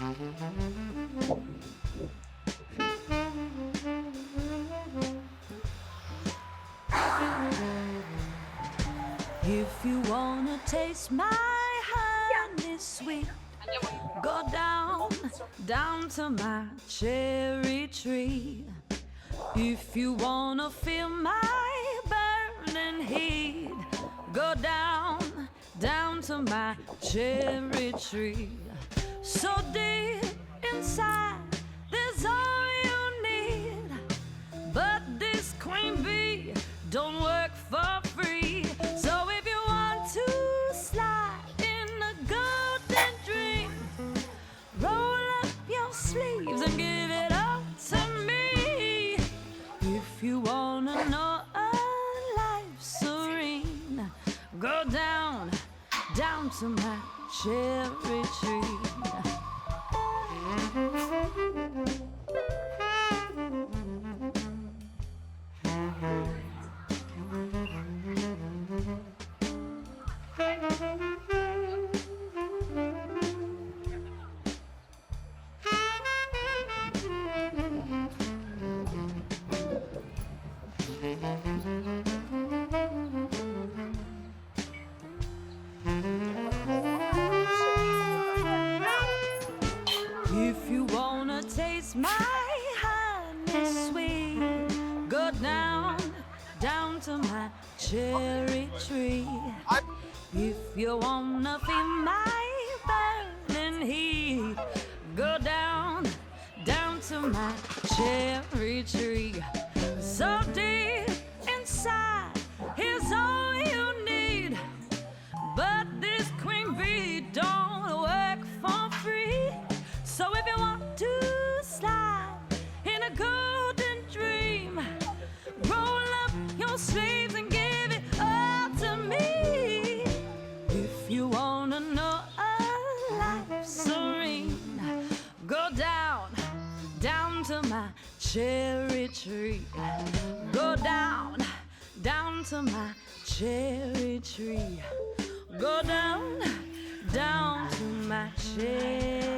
If you wanna taste my honey sweet, go down, down to my cherry tree. If you wanna feel my burning heat, go down, down to my cherry tree. So deep inside, there's all you need. But this queen bee don't work for free. So if you want to slide in a golden dream, roll up your sleeves and give it all to me. If you wanna know a life serene, go down, down to my cherry tree. My honey sweet, go down, down to my cherry tree. If you wanna feel my burning heat, go down, down to my cherry tree. So deep to my cherry tree. Go down, down to my cherry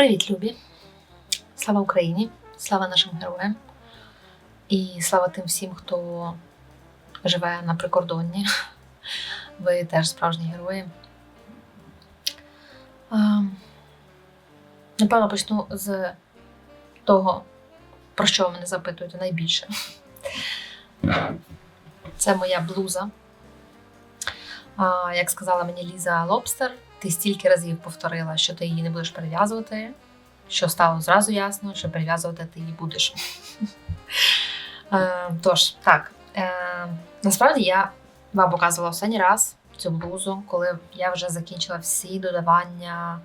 Привіт, любі! Слава Україні! Слава нашим героям! І слава тим всім, хто живе на прикордонні. Ви теж справжні герої. Напевно, почну з того, про що ви мене запитуєте найбільше. Це моя блуза. Як сказала мені Ліза Лобстер, ти стільки разів повторила, що ти її не будеш перев'язувати, що стало зразу ясно, що перев'язувати ти її будеш. Е, Тож, так, е, насправді я вам показувала останній раз цю блузу, коли я вже закінчила всі додавання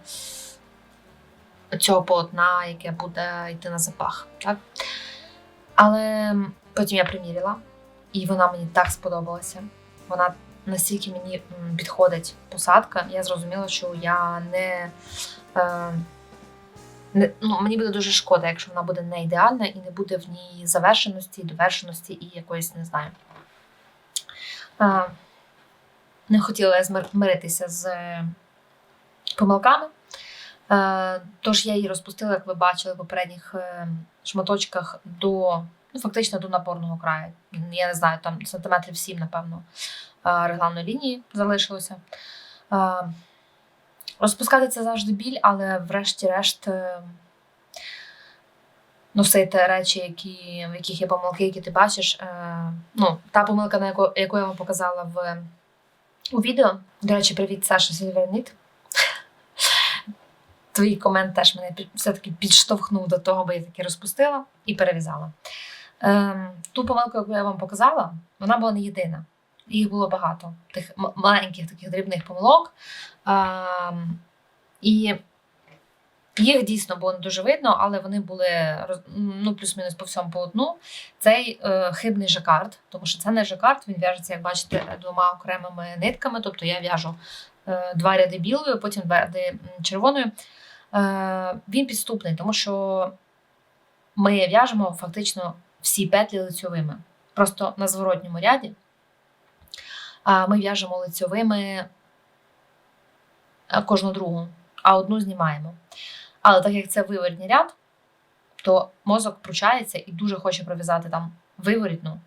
цього полотна, яке буде йти на запах. Так? Але потім я приміряла, і вона мені так сподобалася. Вона настільки мені підходить посадка, я зрозуміла, що я не. Е, не ну, мені буде дуже шкода, якщо вона буде не ідеальна і не буде в ній завершеності, довершеності і якоїсь, не знаю. Е, не хотіла я миритися з е, помилками. Е, Тож я її розпустила, як ви бачили в попередніх шматочках до ну, фактично до напорного краю. Я не знаю, там сантиметрів 7, напевно, регланної лінії залишилося. Розпускати це завжди біль, але врешті-решт е, носити речі, які, в яких є помилки, які ти бачиш. Е, Ну, та помилка, на яку, яку я вам показала в, у відео. До речі, привіт, Саша Сільверніт. Твій комент теж мене все-таки підштовхнув до того, бо я таки розпустила і перев'язала. Ем, ту помилку, яку я вам показала, вона була не єдина. Їх було багато, тих маленьких таких дрібних помилок. Ем, і їх дійсно було не дуже видно, але вони були ну, плюс-мінус по всьому полотну. Цей е, хибний жакард, тому що це не жакард, він в'яжеться, як бачите, двома окремими нитками. Тобто я в'яжу е, два ряди білою, потім два ряди червоною. Е, він підступний, тому що ми в'яжемо фактично всі петлі лицьовими. Просто на зворотньому ряді ми в'яжемо лицьовими е, кожну другу, а одну знімаємо. Але так як це виворітний ряд, то мозок пручається і дуже хоче пров'язати там виворітну,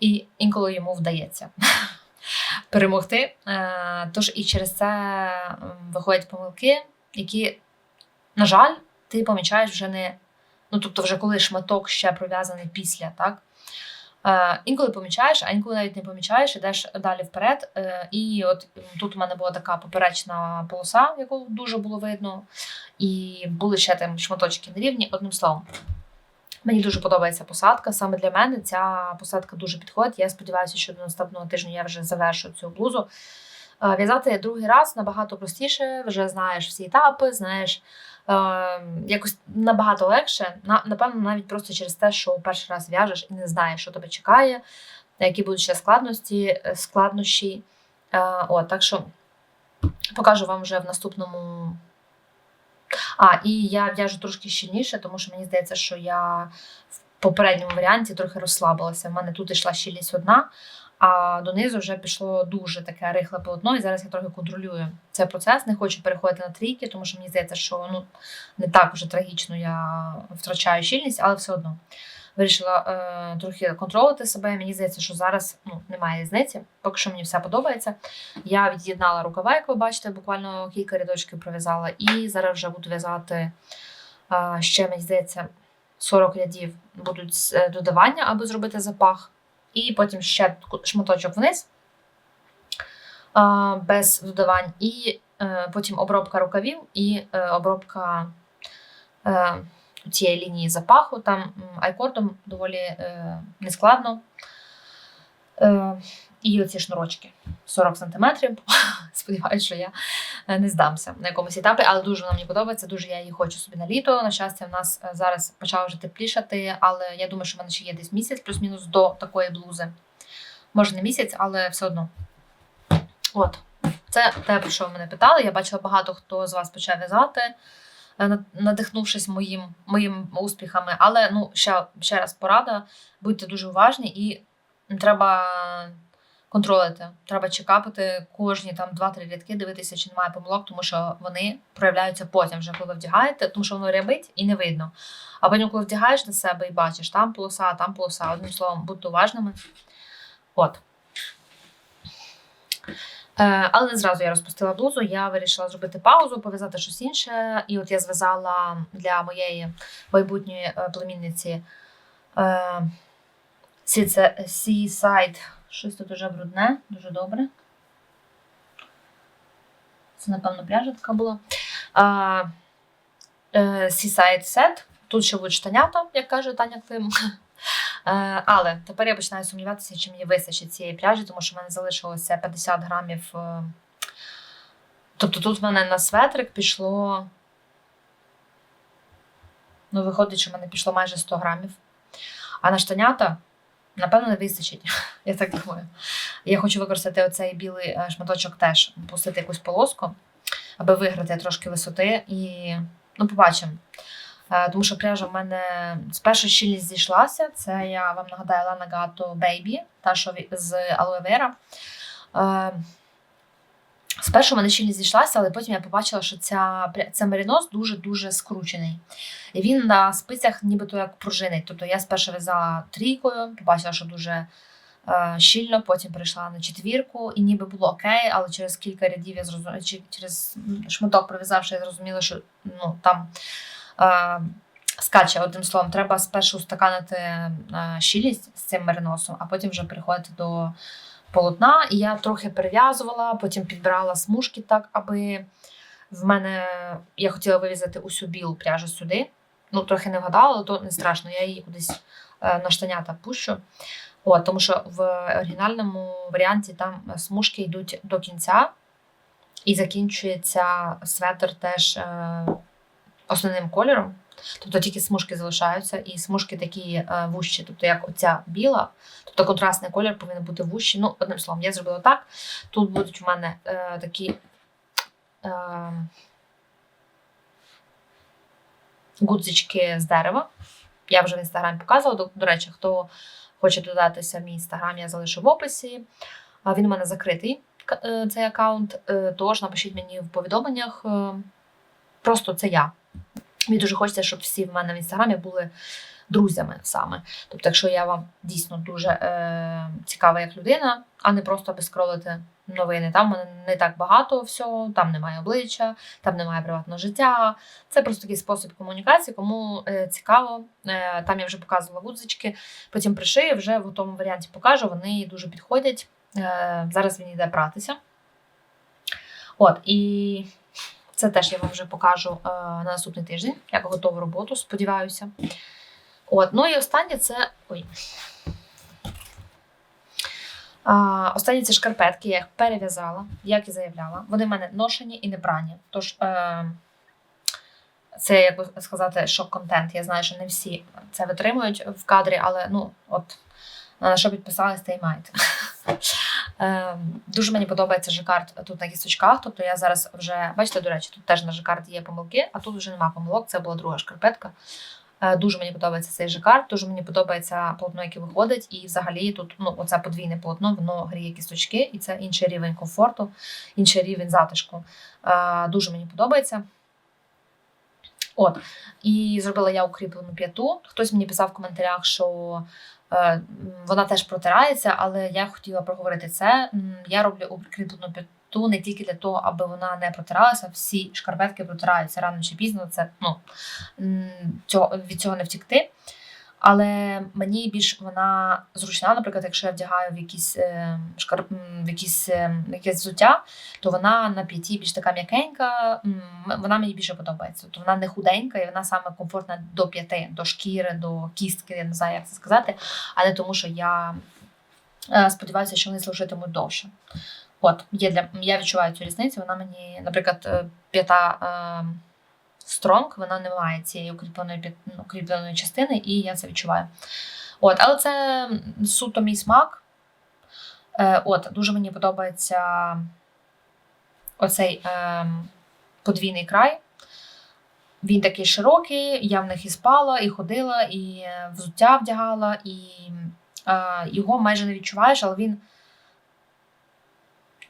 і інколи йому вдається перемогти. Е, Тож і через це виходять помилки, які, на жаль, ти помічаєш вже не. Ну, тобто, вже коли шматок ще пров'язаний після, так? Е, інколи помічаєш, а інколи навіть не помічаєш, ідеш далі вперед. Е, і от тут у мене була така поперечна полоса, яку дуже було видно, і були ще там шматочки нерівні. Одним словом, мені дуже подобається посадка. Саме для мене ця посадка дуже підходить. Я сподіваюся, що до наступного тижня я вже завершу цю блузу. Е, В'язати другий раз набагато простіше, вже знаєш всі етапи, знаєш якось набагато легше. На, напевно, навіть просто через те, що перший раз в'яжеш і не знаєш, що тебе чекає, які будуть ще складності, е, складнощі. Е, от, так що покажу вам вже в наступному. А, і я в'яжу трошки щільніше, тому що мені здається, що я в попередньому варіанті трохи розслабилася. У мене тут йшла щільність одна, а донизу вже пішло дуже таке рихле полотно, і зараз я трохи контролюю цей процес. Не хочу переходити на трійки, тому що мені здається, що ну, не так уже трагічно я втрачаю щільність, але все одно. Вирішила е, трохи контролювати себе. Мені здається, що зараз ну, немає різниці. Поки що мені все подобається. Я від'єднала рукава, як ви бачите, буквально кілька рядочків пров'язала, і зараз вже буду в'язати е, ще, мені здається, 40 рядів будуть е, додавання, аби зробити запах. І потім ще шматочок вниз без додавань, і е, потім обробка рукавів і е, обробка е, цієї лінії запаху. Там айкордом доволі нескладно. І оці шнурочки 40 см. Сподіваюся, що я е, не здамся на якомусь етапі, але дуже вона мені подобається, дуже я її хочу собі на літо. На щастя, в нас е, зараз почало вже теплішати, але я думаю, що в мене ще є десь місяць, плюс-мінус до такої блузи. Може, не місяць, але все одно. От. Це те, про що ви мене питали. Я бачила багато хто з вас почав в'язати, е, надихнувшись моїм, моїм успіхами. Але ну, ще, ще раз порада: будьте дуже уважні і треба контролити. Треба чекапити кожні там 2-3 рядки, дивитися, чи немає помилок, тому що вони проявляються потім, вже коли вдягаєте, тому що воно рябить і не видно. А потім, коли вдягаєш на себе і бачиш, там полоса, там полоса. Одним словом, будьте уважними. От. Е, але не зразу я розпустила блузу, я вирішила зробити паузу, пов'язати щось інше. І от я зв'язала для моєї майбутньої е, племінниці е, Seaside. Щось тут уже брудне, дуже добре. Це, напевно, пряжа така була. А, е, Seaside Set. Тут ще будуть штанята, як каже Таня Клим. Е, Але тепер я починаю сумніватися, чи мені вистачить цієї пряжі, тому що в мене залишилося 50 грамів. е, Тобто тут в мене на светрик пішло. Ну, виходить, що в мене пішло майже 100 грамів. А на штанята, напевно, не вистачить. Я так думаю. Я хочу використати оцей білий е, шматочок теж, пустити якусь полоску, аби виграти трошки висоти і ну, побачимо. Е, Тому що пряжа в мене спершу щільність зійшлася. Це я вам нагадаю Лана Гато Бейбі, та що з Алоевера. Спершу в мене щільність зійшлася, але потім я побачила, що ця, цей меринос дуже-дуже скручений. І він на спицях нібито як пружинить. Тобто я спершу в'язала трійкою, побачила, що дуже е, щільно, потім перейшла на четвірку, і ніби було окей, але через кілька рядів я зрозуміла, через шматок пров'язавши, я зрозуміла, що ну, там е, скаче. Одним словом, треба спершу устаканити е, щільність з цим мериносом, а потім вже переходити до полотна. І я трохи перев'язувала, потім підбирала смужки так, аби в мене я хотіла вивізати усю білу пряжу сюди. Ну, трохи не вгадала, то не страшно, я її кудись е, на штанята пущу. От, тому що в оригінальному варіанті там смужки йдуть до кінця, і закінчується светр теж е, основним кольором. Тобто тільки смужки залишаються, і смужки такі е, вущі, тобто як оця біла, тобто контрастний колір повинен бути вущий. Ну, одним словом, я зробила так. Тут будуть в мене е, такі е, гудзички з дерева. Я вже в інстаграмі показувала. До, до речі, хто хоче додатися в мій інстаграм, я залишу в описі. Він у мене закритий, е, цей аккаунт. Е, Тож напишіть мені в повідомленнях. е, Просто це я. Мені дуже хочеться, щоб всі в мене в інстаграмі були друзями саме. Тобто, якщо я вам дійсно дуже е, цікава як людина, а не просто аби скролити новини. Там мене не так багато всього, там немає обличчя, там немає приватного життя. Це просто такий спосіб комунікації, кому е, цікаво. Е, там я вже показувала гудзички, потім пришию, вже в готовому варіанті покажу. Вони дуже підходять. Е, зараз він йде братися. От, і це теж я вам вже покажу е, на наступний тиждень, як готову роботу, сподіваюся. От, ну і останнє це. Ой. А, останні ці шкарпетки я їх перев'язала, як і заявляла. Вони в мене ношені і не брані. Тож е, це, як би сказати, шок-контент. Я знаю, що не всі це витримують в кадрі, але ну, от на що підписались, те й маєте. Е, Дуже мені подобається жакард тут на кісточках. Тобто я зараз вже, бачите, до речі, тут теж на жакарді є помилки, а тут вже нема помилок. Це була друга шкарпетка. Е, Дуже мені подобається цей жакард, дуже мені подобається полотно, яке виходить. І взагалі тут ну, оце подвійне полотно, воно гріє кісточки, і це інший рівень комфорту, інший рівень затишку. Е, Дуже мені подобається. От, і зробила я укріплену п'яту. Хтось мені писав в коментарях, що вона теж протирається, але я хотіла проговорити це. Я роблю укріплену п'яту не тільки для того, аби вона не протиралася. Всі шкарпетки протираються рано чи пізно. Це ну, цього, від цього не втікти. Але мені більш вона зручна, наприклад, якщо я вдягаю в якісь е, шкар... м, в якісь, е, якесь взуття, то вона на п'яті більш така м'якенька, вона мені більше подобається. Тобто вона не худенька, і вона саме комфортна до п'яти, до шкіри, до кістки, я не знаю, як це сказати, а не тому, що я е, сподіваюся, що вони служитимуть довше. От, є для я відчуваю цю різницю. Вона мені, наприклад, п'ята стронг, вона не має цієї укріпленої ну, укріпленої частини, і я це відчуваю. От, але це суто мій смак. Е, от, дуже мені подобається оцей е, подвійний край. Він такий широкий, я в них і спала, і ходила, і взуття вдягала, і е, його майже не відчуваєш, але він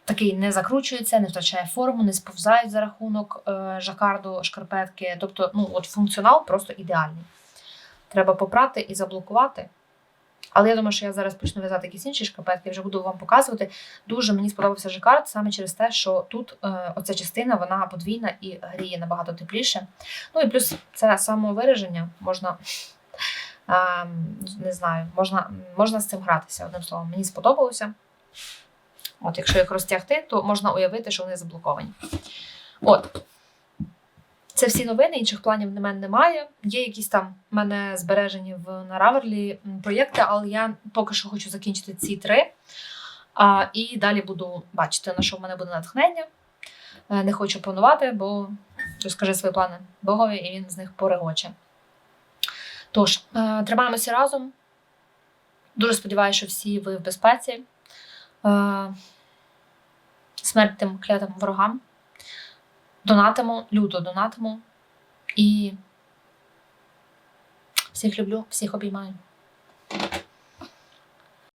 такий не закручується, не втрачає форму, не сповзають за рахунок е, жакарду, шкарпетки. Тобто, ну, от функціонал просто ідеальний. Треба попрати і заблокувати. Але я думаю, що я зараз почну в'язати якісь інші шкарпетки, вже буду вам показувати. Дуже мені сподобався жакард саме через те, що тут е, оця частина вона подвійна і гріє набагато тепліше. Ну і плюс це самовираження можна. е, не знаю, можна, можна з цим гратися, одним словом. Мені сподобалося. От, якщо їх розтягти, то можна уявити, що вони заблоковані. От. Це всі новини, інших планів на мене немає. Є якісь там в мене збережені в на Раверлі проєкти, але я поки що хочу закінчити ці три. А, і далі буду бачити, на що в мене буде натхнення. Е, Не хочу планувати, бо розкажи свої плани Богові, і він з них порегоче. Тож, е, тримаємося разом. Дуже сподіваюся, що всі ви в безпеці. Смерть тим клятим ворогам. Донатимо, люто донатимо. І всіх люблю, всіх обіймаю.